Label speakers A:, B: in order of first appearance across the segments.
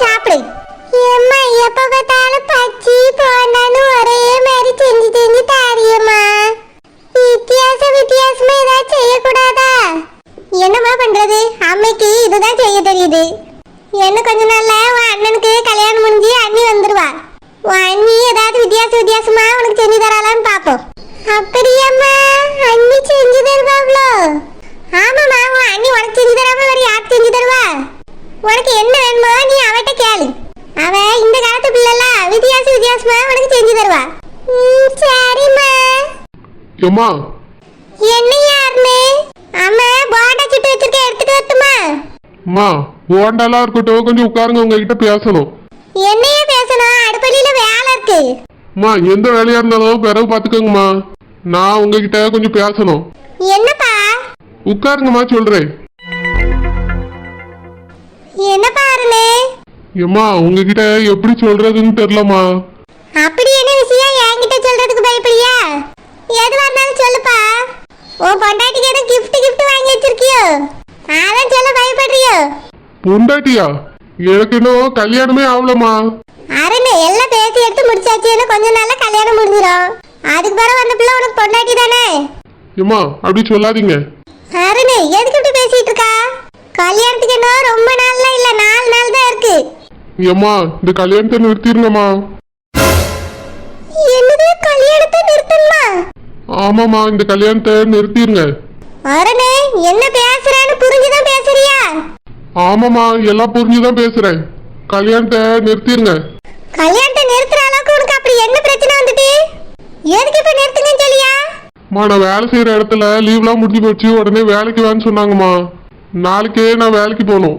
A: சாப்பிடு. ஏம்மா எப்ப பார்த்தாலும் பச்சி போனான்னு ஒரே மாதிரி செஞ்சு செஞ்சு தாரியம்மா. வித்தியாச வித்தியாசமா ஏதாவது செய்யக்கூடாதா? என்னம்மா பண்றது? அம்மைக்கு இதுதான் செய்ய தெரியுது. என்ன கொஞ்ச நாள்ல உன் அண்ணனுக்கு கல்யாணம் முடிஞ்சு அண்ணி வந்துருவா உன் அண்ணி ஏதாவது வித்தியாச வித்தியாசமா உனக்கு செஞ்சு தராளான்னு பாப்போம் அப்படியாம்மா அண்ணி செஞ்சு தருவாங்களோ ஆமாம்மா உன் அண்ணி உனக்கு செஞ்சு தராம வேற யாருக்கு செஞ்சு தருவா உனக்கு என்ன வேணுமோ நீ அவட்ட கேளு அவ இந்த காலத்து பிள்ளைல வித்தியாச வித்தியாசமா உனக்கு செஞ்சு தருவா ம், சரிம்மா
B: ஏம்மா
A: என்ன யாருன்னு? அம்மா போண்டா சுட்டு வச்சிருக்க எடுத்துட்டு வரட்டுமா?
B: அம்மா ஓண்டாலாம் இருக்கட்டும் கொஞ்சம் உட்காருங்க உங்ககிட்ட பேசணும்.
A: என்னையே பேசணும் அடுப்படியில வேலை இருக்கு.
B: அம்மா எந்த வேலையா இருந்தாலும் பிறகு பார்த்துக்கோங்கம்மா. நான் உங்ககிட்ட கொஞ்சம் பேசணும்.
A: என்னப்பா?
B: உட்காருங்கம்மா சொல்றேன்.
A: என்னப்பா அருணே?
B: ஏம்மா உங்ககிட்ட எப்படி சொல்றதுன்னு தெரியலம்மா
A: அப்படி என்ன விஷயம்? என்கிட்ட சொல்றதுக்கு பயப்படியா? எதுவா இருந்தாலும் சொல்லுப்பா. உன் பொண்டாட்டிக்கு எதுவும் gift gift வாங்கி வச்சிருக்கியோ? அதான் சொல்ல பயப்படுறியோ?
B: பொண்டாட்டியா? எனக்கு இன்னும் கல்யாணமே ஆகலம்மா.
A: அருண் எல்லாம் பேசி எடுத்து முடிச்சாச்சுன்னு கொஞ்ச நாள்ல கல்யாணம் முடிஞ்சிடும் அதுக்கு பிறகு அந்த பிள்ளை உனக்கு பொண்டாட்டி தானே?
B: ஏம்மா அப்படி சொல்லாதீங்க.
A: அருண் எதுக்கு இப்படி பேசிட்டு இருக்கா? கல்யாணத்துக்கு இன்னும் ரொம்ப நாள்லாம் இல்ல. நாலு நாள் தான் இருக்கு.
B: ஏம்மா இந்த கல்யாணத்தை நிறுத்திருங்கம்மா.
A: என்னது? கல்யாணத்தை நிறுத்தணுமா?
B: ஆமாம்மா இந்த கல்யாணத்தை நிறுத்திருங்க.
A: அருண் என்ன பேசுறேன்னு புரிஞ்சுதான் பேசுறியா?
B: ஆமாம்மா எல்லாம் புரிஞ்சுதான் பேசுறேன். கல்யாணத்தை நிறுத்திருங்க.
A: கல்யாணத்தை நிறுத்துற அளவுக்கு உனக்கு அப்படி என்ன பிரச்சனை வந்துட்டு? எதுக்கு இப்ப நிறுத்துங்கன்னு சொல்லியா?
B: அம்மா நான் வேலை செய்யற இடத்துல லீவ்லாம் முடிஞ்சு போச்சு. உடனே வேலைக்கு வான்னு சொன்னாங்கம்மா. நாளைக்கே நான் வேலைக்கு போகணும்.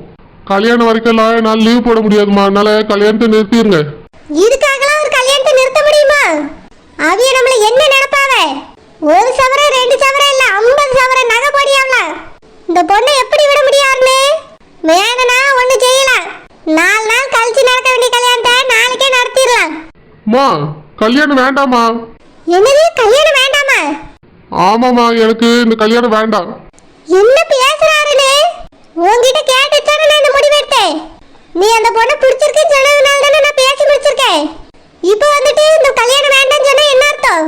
B: கல்யாணம் வரைக்கும்லாம் என்னால் லீவ் போட முடியாதும்மா. அதனால கல்யாணத்தை நிறுத்திடுங்க
A: இதுக்காகலாம் ஒரு கல்யாணத்தை நிறுத்த முடியுமா அவிய நம்மள என்ன நினைப்பாவ ஒரு சவரம் ரெண்டு சவரம் இல்ல ஐம்பது சவரம் நகை போடியாவல இந்த பொண்ணை எப்படி விட முடியாருன்னு வேணும்னா ஒண்ணு செய்யலாம் நாலு நாள் கழிச்சு நடக்க வேண்டிய கல்யாணத்தை நாளைக்கே நடத்திடலாம்
B: அம்மா கல்யாணம் வேண்டாம்மா
A: என்னது? கல்யாணம் வேண்டாமா?
B: ஆமாம்மா எனக்கு இந்த கல்யாணம் வேண்டாம்.
A: என்ன பேசுறாருன்னு? உன்கிட்ட கேட்டுத்தானே நான் இந்த முடிவு எடுத்தேன். நீ அந்த பொண்ணை பிடிச்சிருக்குன்னு சொன்னதுனால தானே நான் பேசி முடிச்சிருக்கேன். இப்போ வந்துட்டு இந்த கல்யாணம் வேண்டாம்னு சொன்னா என்ன அர்த்தம்?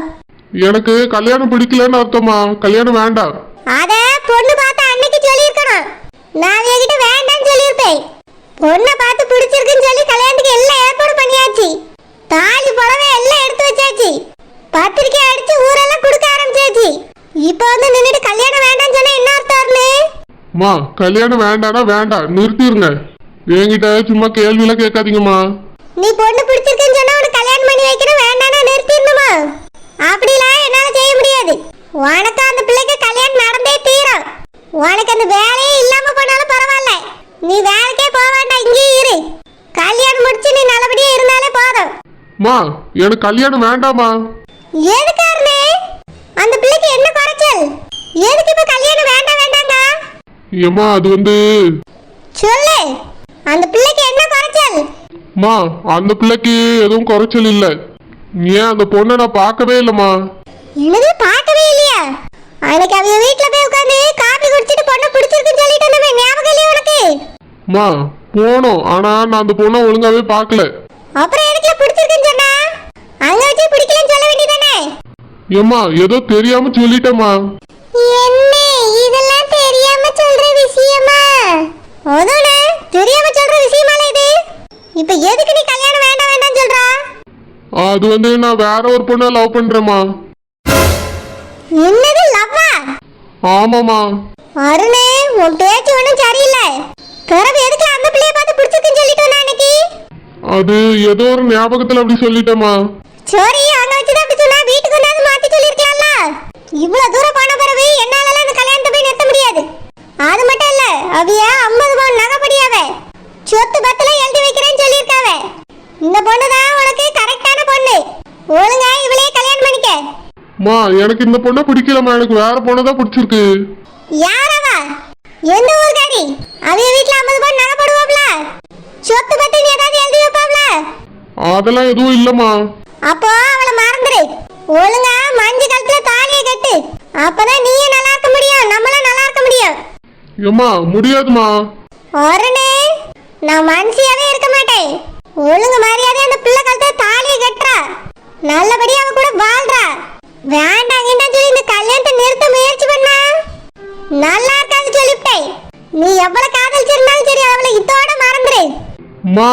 B: எனக்கு கல்யாணம் பிடிக்கலன்னு அர்த்தம்மா. கல்யாணம் வேண்டாம்.
A: அத பொண்ணு பார்த்து அன்னைக்கு சொல்லியிருக்கணும். நான் என்கிட்ட வேண்டாம்னு சொல்லியிருப்பேன். பொண்ணை பார்த்து பிடிச்சிருக்குன்னு சொல்லி கல்யாணத்துக்கு எல்லாம் ஏற்பாடு பண்ணியாச்சு தாலி புடவை எல்லாம் எடுத்து வச்சாச்சு பத்திரிக்கை அடிச்சு ஊரெல்லாம் கொடுக்க ஆரம்பிச்சாச்சு இப்போ வந்து நின்னுட்டு கல்யாணம் வேண்டாம்னு சொன்னா என்ன அர்த்தம்னு
B: அம்மா கல்யாணம் வேண்டாம்னா வேண்டாம். நிறுத்திடுங்க என்கிட்ட சும்மா கேள்வியெல்லாம் கேட்காதீங்கம்மா.
A: நீ பொண்ணு பிடிச்சிருக்குன்னு சொன்னா உனக்கு கல்யாணம் பண்ணி வைக்கணும் வேண்டாம்னா நிறுத்திடணுமா? அப்படிலாம் என்னால செய்ய முடியாது. உனக்கு அந்த பிள்ளைக்கு கல்யாணம் நடந்தே தீரும். உனக்கு அந்த வேலையே இல்லாம போனாலும் பரவாயில்ல. நீ வேலைக்கே போக வேண்டாம் இங்கேயே இரு. கல்யாணம் முடிச்சு நீ நல்லபடியா இருந்தாலே போதும்.
B: அம்மா எனக்கு கல்யாணம் வேண்டாம்மா.
A: எதுக்காருனே? அந்த பிள்ளைக்கு என்ன குறைச்சல்? எதுக்கு இப்ப கல்யாணம் வேண்டாம் வேண்டாங்க
B: ஏம்மா அது வந்து
A: சொல்லு. அந்த பிள்ளைக்கு என்ன குறைச்சல்?
B: அம்மா அந்த பிள்ளைக்கு எதுவும் குறைச்சல் இல்லை. ஏன் அந்த பொண்ணை நான் பார்க்கவே இல்லைம்மா?
A: என்னது பார்க்கவே இல்லையா? அன்னைக்கு அவங்க வீட்ல போய் உட்காந்து காபி குடிச்சிட்டு பொண்ணை பிடிச்சிருக்குன்னு சொல்லிட்டு இருந்தமே ஞாபகம் இல்லையா உனக்கு?
B: அம்மா போனோம். ஆனால் நான் அந்த பொண்ணை ஒழுங்காவே பார்க்கல.
A: அப்புறம் எதுக்குல பிடிச்சிருக்குன்னு சொன்னா? அங்க வச்சு பிடிக்கலன்னு சொல்ல வேண்டியதானே
B: ஏம்மா ஏதோ தெரியாம சொல்லிட்டேம்மா.
A: என்ன? விஷயமா? அதுனே தெரியாம சொல்ற விஷயமால இது. இப்ப எதுக்கு நீ கல்யாணம் வேண்டாம் வேண்டாம் சொல்றா?
B: அது வந்து நான் வேற ஒரு பொண்ணை லவ் பண்றேம்மா.
A: என்னது லவ்வா
B: ஆமாம்மா.
A: அருணே உன் பேச்சு ஒன்றும் சரியில்லை. பிறகு எதுக்கு அந்த பிள்ளைய பார்த்து பிடிச்சிருக்குன்னு சொல்லிட்டு வந்தா அன்னைக்கு?
B: அது ஏதோ ஒரு ஞாபகத்தில் அப்படி சொல்லிட்டேம்மா.
A: சரி அங்க வச்சு அப்படி சொன்னா வீட்டுக்கு வந்தாது மாத்தி சொல்லிருக்கலாம்ல இவ்வளவு தூரம் போன பிறகு என்னால அந்த கல்யாணத்தை போய் நிறுத்த முடியாது. அது மட்டும் இல்ல அவிய ஐம்பது பவுன் நகைப்படியாவ. சொத்து பத்துல எழுதி வைக்கிறேன்னு சொல்லியிருக்காவ. இந்த பொண்ணு தான் உனக்கு கரெக்டான பொண்ணு. ஒழுங்கா இவளையே கல்யாணம் பண்ணிக்க.
B: அம்மா எனக்கு இந்த பொண்ணை பிடிக்கலம்மா. எனக்கு வேற பொண்ணை தான் பிடிச்சிருக்கு.
A: யாரவா எந்த ஊர்காரி? அவிய வீட்ல ஐம்பது பவுன் நகை போடுவாப்ல. சொத்து பத்தினி ஏதாவது எழுதி வைப்பாப்ல?
B: அதெல்லாம் எதுவும் இல்லைம்மா.
A: அப்போ அவளை மறந்துரு. ஒழுங்கா மஞ்சு கழுத்துல தாலியை கட்டு. அப்பதான்
B: ஏம்மா முடியாதும்மா
A: அருணே நான் மனுஷியாவே இருக்க மாட்டேன். ஒழுங்கு மரியாதை அந்த பிள்ளை கழுத்தை தாலியை கட்டுறா. நல்லபடியா அவ கூட வாழ்றா. வேண்டாம் வேண்டாம் சொல்லி இந்த கல்யாணத்தை நிறுத்த முயற்சி பண்ணா. நல்லா இருக்காது சொல்லிவிட்டேன். நீ எவ்வளவு காதலிச்சிருந்தாலும் சரி அவளை இதோட மறந்துரு.
B: அம்மா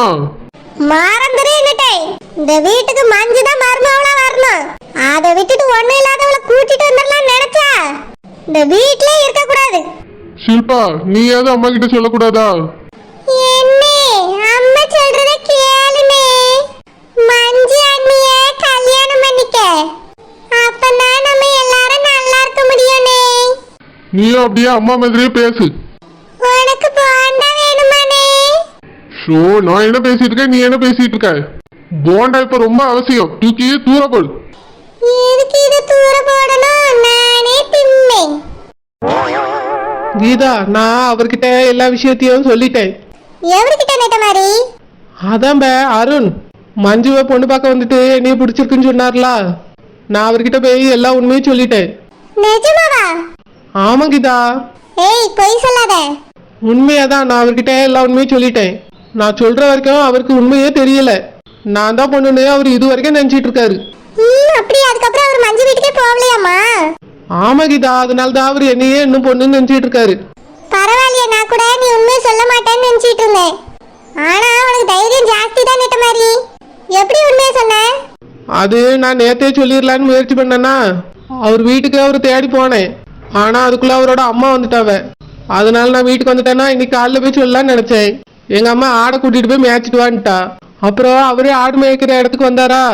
A: மறந்துரு என்னட்டேன். இந்த வீட்டுக்கு மஞ்சு தான் மருமவளா வரணும். அதை விட்டுட்டு ஒண்ணு இல்லாதவளை கூட்டிட்டு வந்துடலாம் நினைச்சா? இந்த வீட்லயே இருக்க கூடாது
B: ஷில்பா நீ ஏதாவது அம்மா கிட்ட சொல்லக்கூடாதா நீயும் அப்படியே அம்மா மாதிரியே பேசு.
A: உனக்கு போண்டா வேணுமானே?
B: ஷோ நான் என்ன பேசிட்டு இருக்கேன் நீ என்ன பேசிட்டு இருக்க? போண்டா இப்ப ரொம்ப அவசியம். தூக்கி தூர போடு
C: கீதா நான் அவர்கிட்ட எல்லா விஷயத்தையும் சொல்லிட்டேன்.
A: எவர்கிட்ட நெட்ட மாதிரி
C: அதான் பே அருண். மஞ்சுவை பொண்ணு பார்க்க வந்துட்டு என்னைய பிடிச்சிருக்குன்னு சொன்னார்ல. நான் அவர்கிட்ட போய் எல்லா உண்மையும் சொல்லிட்டேன்.
A: நிஜமாவா?
C: ஆமா கீதா.
A: ஏய் பொய் சொல்லாத.
C: உண்மையாதான் நான் அவர்கிட்ட எல்லா உண்மையும் சொல்லிட்டேன். நான் சொல்ற வரைக்கும் அவருக்கு உண்மையே தெரியல. நான் தான் பொண்ணுன்னு அவர் இது வரைக்கும் நினைச்சிட்டு இருக்காரு.
A: ம் அப்படியே? அதுக்கப்புறம் அவர் மஞ்சு வீட்டுக்கே போகலையாமா
C: ஆமா கீதா அதனால தான் அவர் என்னையே இன்னும் பொண்ணுன்னு நினைச்சிட்டு இருக்காரு
A: பரவாயில்லையே நான் கூட நீ உண்மையை சொல்ல மாட்டேன்னு நினைச்சிட்டு இருந்தேன் ஆனா உனக்கு தைரியம் ஜாஸ்தி தான் நெட்ட மாதிரி. எப்படி உண்மையை சொன்ன?
C: அது நான் நேத்தே சொல்லிடலான்னு முயற்சி பண்ணேன்னா அவர் வீட்டுக்கு அவர் தேடி போனேன். ஆனா அதுக்குள்ள அவரோட அம்மா வந்துட்டாவ. அதனால நான் வீட்டுக்கு வந்துட்டேன்னா இன்னைக்கு காலைல போய் சொல்லலாம்னு நினைச்சேன். எங்க அம்மா ஆடை கூட்டிட்டு போய் மேய்ச்சிட்டு வான்ட்டா. அப்புறம் அவரே ஆடு மேய்க்கிற இடத்துக்கு வந்தாரா?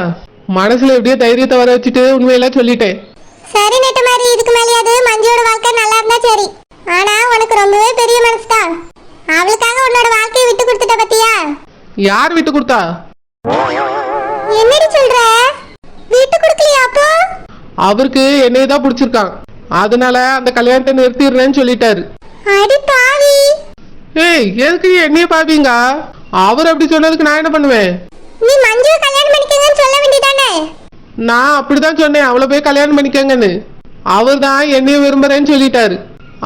C: மனசுல எப்படியோ தைரியத்தை வர வச்சுட்டு உண்மையெல்லாம் சொல்லிட்டேன்.
A: சரி நெட்ட மாதிரி இதுக்கு மேலேயாவது மஞ்சுவோட வாழ்க்கை நல்லா இருந்தா சரி. ஆனா உனக்கு ரொம்பவே பெரிய மனசு தான் அவளுக்காக உன்னோட வாழ்க்கையை விட்டு கொடுத்துட்ட பத்தியா?
C: யார் விட்டு கொடுத்தா?
A: என்னடி சொல்ற? விட்டு கொடுக்கலையா அப்போ?
C: அவருக்கு என்னைய தான் பிடிச்சிருக்கான். அதனால அந்த கல்யாணத்தை நிறுத்திடுறேன்னு சொல்லிட்டாரு.
A: அடி பாவி.
C: ஏய் எதுக்கு என்னைய பாப்பீங்க? அவர் அப்படி சொன்னதுக்கு நான் என்ன பண்ணுவேன்?
A: நீ மஞ்சுவை கல்யாணம் பண்ணிக்கங்கன்னு சொல்ல வேண்டியதானே?
C: நான் அப்படிதான் சொன்னேன். அவளை போய் கல்யாணம் பண்ணிக்கங்கன்னு. அவர் தான் என்னைய விரும்புறேன்னு சொல்லிட்டாரு.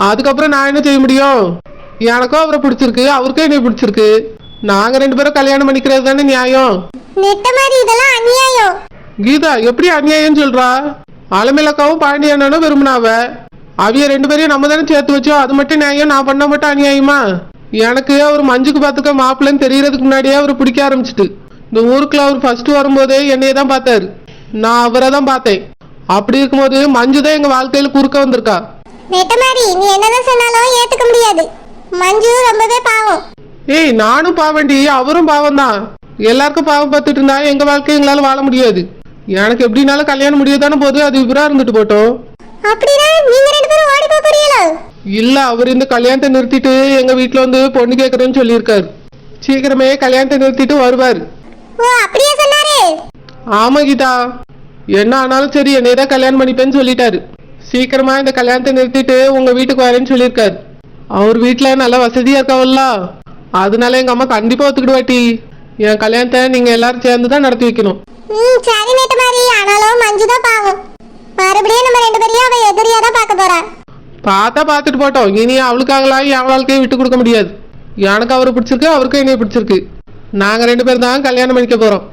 C: அதுக்கப்புறம் நான் என்ன செய்ய முடியும்? எனக்கும் அவரை பிடிச்சிருக்கு அவருக்கும் என்னைய பிடிச்சிருக்கு. நாங்க ரெண்டு பேரும் கல்யாணம் பண்ணிக்கிறது தானே நியாயம்?
A: இதெல்லாம் அநியாயம்.
C: கீதா எப்படி அநியாயம் சொல்றா? அலமேலக்காவும் பாண்டி அண்ணனும் விரும்பினாவ? அவிய ரெண்டு பேரையும் நம்ம தானே சேர்த்து வச்சோம். அது மட்டும் நியாயம் நான் பண்ண மட்டும் அநியாயமா? எனக்கு அவர் மஞ்சுக்கு பார்த்துக்க மாப்பிள்ளைன்னு தெரியறதுக்கு முன்னாடியே அவர் பிடிக்க ஆரம்பிச்சிட்டு. இந்த ஊருக்குள்ள அவர் ஃபர்ஸ்ட் வரும்போதே என்னைய தான் பார்த்தாரு. நான் அவரை தான் பார்த்தேன். அப்படி இருக்கும்போது மஞ்சு தான் எங்க வாழ்க்கையில குறுக்க வந்திருக்கா?
A: நெட்ட மாதிரி நீ என்னதான் சொன்னாலும் ஏத்துக்க முடியாது. மஞ்சு ரொம்பவே பாவம்.
C: ஏய் நானும் பாவண்டி அவரும் பாவம் தான் எல்லாருக்கும் பாவம் பார்த்துட்டு இருந்தா எங்க வாழ்க்கை எங்களால வாழ முடியாது. எனக்கு எப்படினாலும் கல்யாணம் முடியதானே போது அது இவரா இருந்துட்டு போட்டோம்.
A: அப்படின்னா நீங்க ரெண்டு பேரும் ஓடி போக போறீங்களோ?
C: இல்ல அவர் இந்த கல்யாணத்தை நிறுத்திட்டு எங்க வீட்ல வந்து பொண்ணு கேக்குறேன்னு சொல்லியிருக்காரு. சீக்கிரமே கல்யாணத்தை நிறுத்திட்டு வருவார்.
A: ஓ அப்படியே சொன்னாரு?
C: ஆமா கீதா என்ன ஆனாலும் சரி என்னை தான் கல்யாணம் பண்ணிப்பேன்னு சொல்லிட்டாரு. சீக்கிரமா இந்த கல்யாணத்தை நிறுத்திட்டு உங்க வீட்டுக்கு வரேன்னு சொல்லியிருக்காரு. அவர் வீட்ல நல்ல வசதியா இருக்காவல்ல. அதனால எங்க அம்மா கண்டிப்பா ஒத்துக்கிடுவாட்டி என் கல்யாணத்தை நீங்க எல்லாரும் சேர்ந்து தான் நடத்தி வைக்கணும்.
A: ம் சரி நெட்ட மாதிரி ஆனாலும் மஞ்சு தான் பாவம். மறுபடியும் நம்ம ரெண்டு பேரையும் அவ எதிரியா தான் பார்க்க போறா.
C: பார்த்தா பார்த்துட்டு போட்டோம். இனி அவளுக்காகலாம் என் வாழ்க்கையை விட்டு கொடுக்க முடியாது. எனக்கு அவரை பிடிச்சிருக்கு அவருக்கும் என்னைய பிடிச்சிருக்கு. நாங்க ரெண்டு பேரும் தான் கல்யாணம் பண்ணிக்க போறோம்.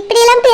A: இப்படியெல்லாம்